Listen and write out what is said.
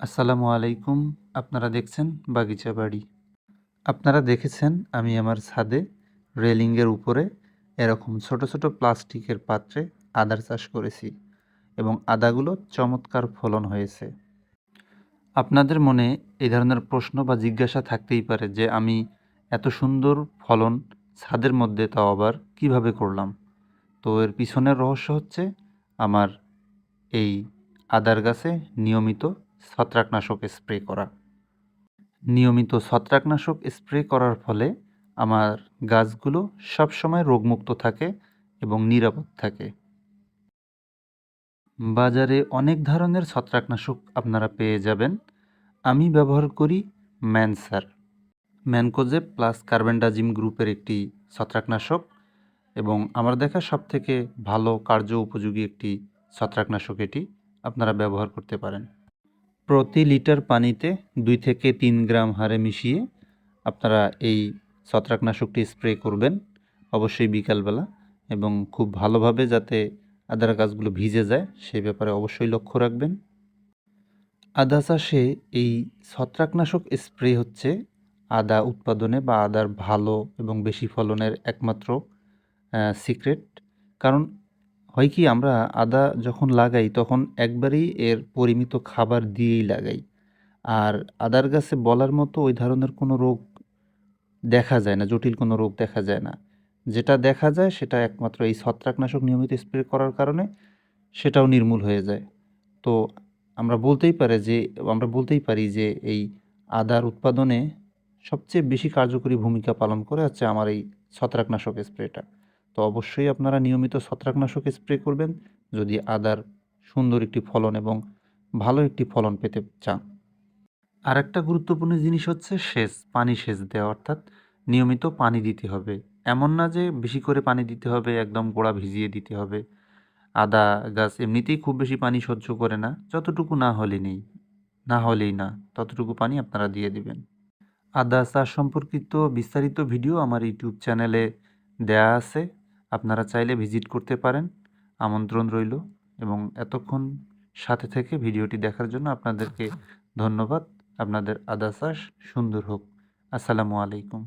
আসসালামু আলাইকুম, আপনারা দেখছেন বাগিচা বাড়ি। আপনারা দেখেছেন আমি আমার ছাদে রেলিংয়ের উপরে এরকম ছোট ছোট প্লাস্টিকের পাত্রে আদার চাষ করেছি এবং আদাগুলো চমৎকার ফলন হয়েছে। আপনাদের মনে এই ধরনের প্রশ্ন বা জিজ্ঞাসা থাকতেই পারে যে আমি এত সুন্দর ফলন ছাদের মধ্যে তাও আবার কীভাবে করলাম? তো এর পিছনের রহস্য হচ্ছে, আমার এই আদার গাছে নিয়মিত ছত্রাকনাশক স্প্রে করা। নিয়মিত ছত্রাকনাশক স্প্রে করার ফলে আমার গাছগুলো সবসময় রোগমুক্ত থাকে এবং নিরাপদ থাকে। বাজারে অনেক ধরনের ছত্রাকনাশক আপনারা পেয়ে যাবেন। আমি ব্যবহার করি ম্যানসার। ম্যানকোজেব প্লাস কার্বেন্ডাজিম গ্রুপের একটি ছত্রাকনাশক এবং আমার দেখা সবথেকে ভালো কার্য উপযোগী একটি ছত্রাকনাশক এটি। আপনারা ব্যবহার করতে পারেন। প্রতি লিটার পানিতে দুই থেকে তিন গ্রাম হারে মিশিয়ে আপনারা এই ছত্রাকনাশকটি স্প্রে করবেন, অবশ্যই বিকালবেলা এবং খুব ভালোভাবে যাতে আদার গাছগুলো ভিজে যায় সেই ব্যাপারে অবশ্যই লক্ষ্য রাখবেন। আদা চাষে এই ছত্রাকনাশক স্প্রে হচ্ছে আদা উৎপাদনে বা আদার ভালো এবং বেশি ফলনের একমাত্র সিক্রেট কারণ হয় কি, আমরা আদা যখন লাগাই, তখন একবারেই এর পরিমিত খাবার দিয়েই লাগাই। আর আদার গাছে বলার মতো ওই ধরনের কোনো রোগ দেখা যায় না, জটিল কোনো রোগ দেখা যায় না। যেটা দেখা যায়, সেটা একমাত্র এই ছত্রাকনাশক নিয়মিত স্প্রে করার কারণে সেটাও নির্মূল হয়ে যায়। তো আমরা বলতেই পারে যে, আমরা বলতেই পারি যে, এই আদার উৎপাদনে সবচেয়ে বেশি কার্যকরী ভূমিকা পালন করে হচ্ছে আমার এই ছত্রাকনাশক স্প্রেটা। তো অবশ্যই আপনারা নিয়মিত ছত্রাকনাশক স্প্রে করবেন যদি আদার সুন্দর একটি ফলন এবং ভালো একটি ফলন পেতে চান। আর একটা গুরুত্বপূর্ণ জিনিস হচ্ছে সেচ, পানি সেচ দেওয়া, অর্থাৎ নিয়মিত পানি দিতে হবে। এমন না যে বেশি করে পানি দিতে হবে, একদম গোড়া ভিজিয়ে দিতে হবে। আদা গাছ এমনিতেই খুব বেশি পানি সহ্য করে না, যতটুকু না হলে নেই, না হলেই না, ততটুকু পানি আপনারা দিয়ে দিবেন। আদা চাষ সম্পর্কিত বিস্তারিত ভিডিও আমার ইউটিউব চ্যানেলে দেয়া আছে। আপনারা চাইলে ভিজিট করতে পারেন। আমন্ত্রণ রইল এবং এতক্ষণ সাথে থেকে ভিডিওটি দেখার জন্য আপনাদেরকে ধন্যবাদ। আপনাদের আদাসাস সুন্দর হোক। আসসালামু আলাইকুম।